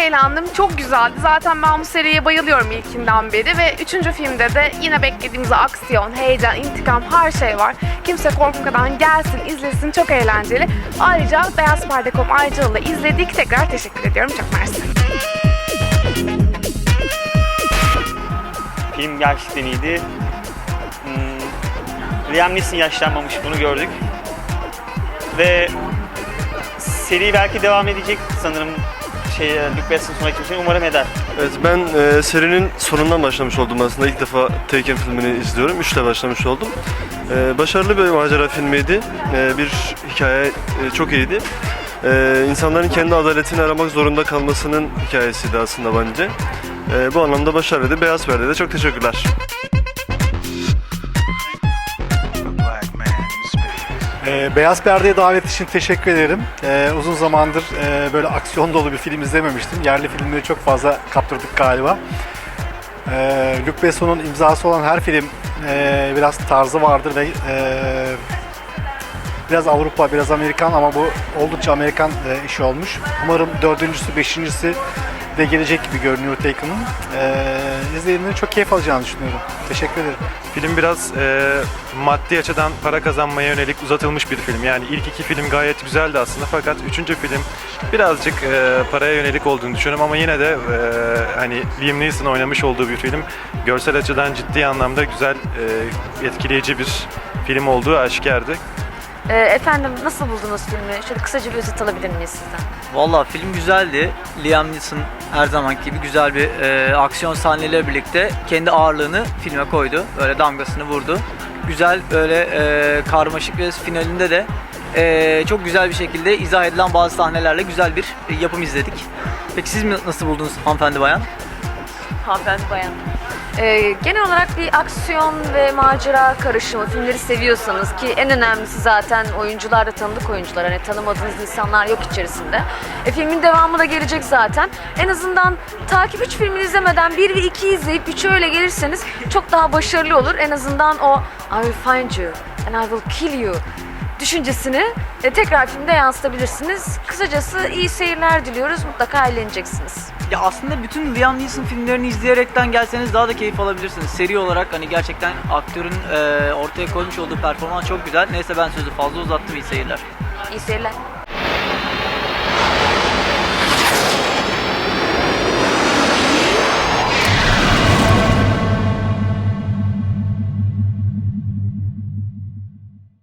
eğlendim. Çok güzeldi. Zaten ben bu seriye bayılıyorum ilkinden beri ve üçüncü filmde de yine beklediğimiz aksiyon, heyecan, intikam her şey var. Kimse korkmadan gelsin, izlesin. Çok eğlenceli. Ayrıca Beyaz Perde.com aracılığıyla izledik. Tekrar teşekkür ediyorum. Çok mersi. Film gerçekten iyiydi. Hmm, Liam Neeson yaşlanmamış bunu gördük. Ve seri belki devam edecek sanırım şey Luke Besson sonraki için umarım eder. Evet ben e, serinin sonundan başlamış oldum aslında. İlk defa Taken filmini izliyorum. Üçle başlamış oldum. E, başarılı bir macera filmiydi. E, bir hikaye e, çok iyiydi. E, insanların kendi adaletini aramak zorunda kalmasının hikayesiydi aslında bence. E, bu anlamda başarılıydı. Beyaz Perde'de çok teşekkürler. Ee, Beyaz Perde'ye davet için teşekkür ederim. Ee, uzun zamandır e, böyle aksiyon dolu bir film izlememiştim. Yerli filmleri çok fazla kaptırdık galiba. Ee, Luc Besson'un imzası olan her film e, biraz tarzı vardır ve e, biraz Avrupa, biraz Amerikan ama bu oldukça Amerikan e, işi olmuş. Umarım dördüncüsü, beşincisi de gelecek gibi görünüyor Taken'ın. Ee, izleyenlerin çok keyif alacağını düşünüyorum. Teşekkür ederim. Film biraz e, maddi açıdan para kazanmaya yönelik uzatılmış bir film. Yani ilk iki film gayet güzeldi aslında fakat üçüncü film birazcık e, paraya yönelik olduğunu düşünüyorum ama yine de e, hani Liam Neeson oynamış olduğu bir film. Görsel açıdan ciddi anlamda güzel, e, etkileyici bir film olduğu aşikardı. Ee, efendim nasıl buldunuz filmi? Şöyle kısaca bir özet alabilir miyiz sizden? Valla film güzeldi. Liam Neeson her zamanki gibi güzel bir e, aksiyon sahneleriyle birlikte kendi ağırlığını filme koydu. Böyle damgasını vurdu. Güzel böyle e, karmaşık ve finalinde de e, çok güzel bir şekilde izah edilen bazı sahnelerle güzel bir e, yapım izledik. Peki siz mi nasıl buldunuz hanımefendi bayan? Hanımefendi bayan. Ee, genel olarak bir aksiyon ve macera karışımı filmleri seviyorsanız ki en önemlisi zaten oyuncular da tanıdık oyuncular hani tanımadığınız insanlar yok içerisinde. E, filmin devamı da gelecek zaten. En azından takip 3 filmini izlemeden 1 ve 2 izleyip 3'e öyle gelirseniz çok daha başarılı olur. En azından o I will find you and I will kill you düşüncesini e, tekrar filmde yansıtabilirsiniz. Kısacası iyi seyirler diliyoruz. Mutlaka eğleneceksiniz. Ya aslında bütün Liam Neeson filmlerini izleyerekten gelseniz daha da keyif alabilirsiniz. Seri olarak hani gerçekten aktörün e, ortaya koymuş olduğu performans çok güzel. Neyse ben sözü fazla uzattım iyi seyirler. İyi seyirler.